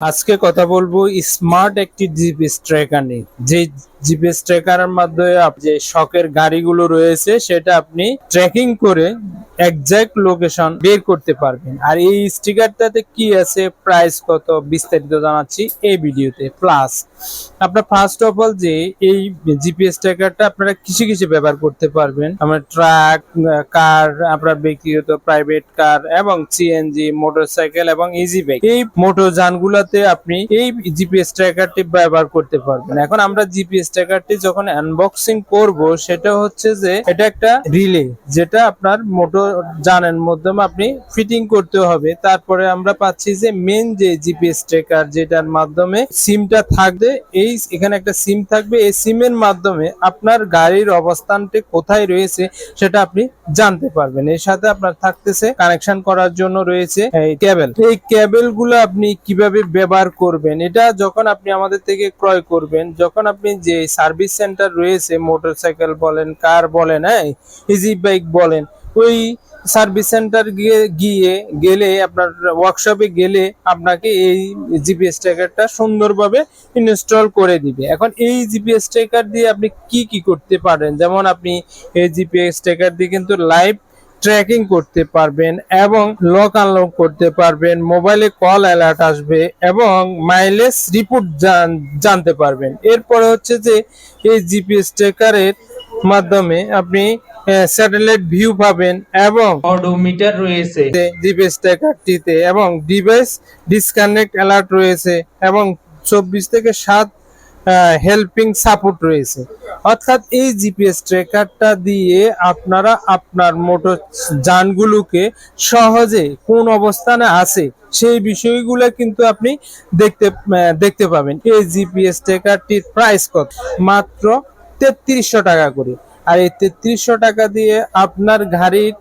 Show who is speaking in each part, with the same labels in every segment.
Speaker 1: আজকে কথা বলব স্মার্ট একটি জিপিএস ট্র্যাকার নিয়ে। যে জিপিএস ট্র্যাকারের মাধ্যমে যে শখের গাড়িগুলো রয়েছে, সেটা আপনি ট্র্যাকিং করে একজ্যাক্ট লোকেশন বের করতে পারবেন। আর এই স্টিকারটাতে কি আছে প্রাইস কত, বিস্তারিত জানাচ্ছি এই ভিডিওতে। প্লাস আপনার ফার্স্ট অফ অল যে এই জিপিএস ট্র্যাকারটা আপনারা কিছু কিছু ব্যবহার করতে পারবেন? আমরা ট্রাক কার আপনার ব্যক্তিগত প্রাইভেট কার এবং সিএনজি মোটরসাইকেল এবং ইজি বাইক এই মোটর যানগুলোতে আপনি এই জিপিএস ট্র্যাকারটি ব্যবহার করতে পারবেন। এখন আমরা জিপিএস ট্র্যাকারটি যখন আনবক্সিং করব, সেটা হচ্ছে যে এটা একটা রিলে যেটা আপনার মোটর যানের মাধ্যমে আপনি ফিটিং করতে হবে। তারপরে আমরা পাচ্ছি যে মেন যে জিপিএস ট্রেকার যেটার মাধ্যমে সিমটা থাকবে, এই এখানে একটা সিম থাকবে। এই সিমের মাধ্যমে আপনার গাড়ির অবস্থানটি কোথায় রয়েছে সেটা আপনি জানতে পারবেন। এর সাথে আপনার থাকতেছে কানেকশন করার জন্য রয়েছে এই কেবল এই কেবলগুলো আপনি কীভাবে ব্যবহার করবেন, এটা যখন আপনি আমাদের থেকে ক্রয় করবেন, যখন আপনি যে সার্ভিস সেন্টার রয়েছে মোটরসাইকেল বলেন কার বলেন হ্যাঁ ইজি বাইক বলেন ওই সার্ভিস সেন্টার গিয়ে গিয়ে গেলে আপনার ওয়ার্কশপে গেলে আপনাকে এই জিপিএস ট্র্যাকারটা সুন্দরভাবে ইনস্টল করে দিবে। এখন এই জিপিএস ট্র্যাকার দিয়ে আপনি কি কি করতে পারেন যেমন আপনি এই জিপিএস ট্র্যাকার দিয়ে কিন্তু লাইভ ট্র্যাকিং করতে পারবেন এবং লক আনলক করতে পারবেন মোবাইলে কল অ্যালার্ট আসবে এবং মাইলেজ রিপোর্ট জানতে পারবেন। এরপরে হচ্ছে যে এই জিপিএস ট্র্যাকারের মাধ্যমে আপনি স্যাটেলাইট ভিউ পাবেন এবং অডোমিটার রয়েছে। জিপিএস ট্র্যাকারটিতে এবং ডিভাইস ডিসকানেক্ট অ্যালার্ট রয়েছে এবং চব্বিশ থেকে সাত হেল্পিং সাপোর্ট রয়েছে। অর্থাৎ এই জিপিএস ট্র্যাকারটা দিয়ে আপনারা আপনার মোটর যানগুলোকে সহজে কোন অবস্থানে আছে সেই বিষয়গুলো কিন্তু আপনি দেখতে দেখতে পাবেন। এই জিপিএস ট্র্যাকারটির প্রাইস কত? মাত্র তেত্রিশশো টাকা করে। আর এই তেত্রিশশো টাকা দিয়ে আপনার গাড়ির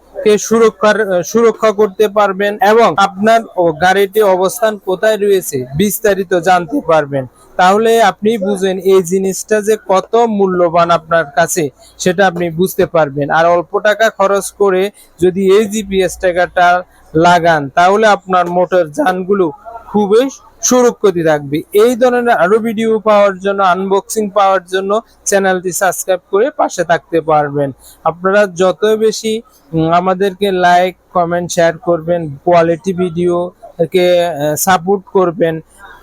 Speaker 1: সুরক্ষার সুরক্ষা করতে পারবেন এবং আপনার গাড়িটি অবস্থান কোথায় রয়েছে বিস্তারিত জানতে পারবেন। তাহলে আপনি বুঝেন এই জিনিসটা যে কত মূল্যবান আপনার কাছে, সেটা আপনি বুঝতে পারবেন। আর অল্প টাকা খরচ করে যদি এই জিপিএস টাকাটা লাগান, তাহলে আপনার মোটর যানগুলো খুবই সুরক্ষিত থাকবে। এই ধরনের আরও ভিডিও পাওয়ার জন্য আনবক্সিং পাওয়ার জন্য চ্যানেলটি সাবস্ক্রাইব করে পাশে থাকতে পারবেন। আপনারা যত বেশি আমাদেরকে লাইক কমেন্ট শেয়ার করবেন কোয়ালিটি ভিডিও কে সাপোর্ট করবেন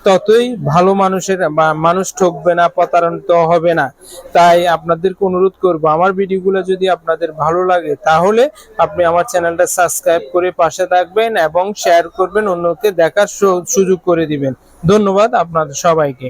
Speaker 1: ততই ভালো মানুষের মানুষ ঠকবে না প্রতারণিত হবে না। তাই আপনাদেরকে অনুরোধ করব, আমার ভিডিওগুলো যদি আপনাদের ভালো লাগে, তাহলে আপনি আমার চ্যানেলটা সাবস্ক্রাইব করে পাশে থাকবেন এবং শেয়ার করবেন, অন্যকে দেখার সুযোগ করে দিবেন। ধন্যবাদ আপনাদের সবাইকে।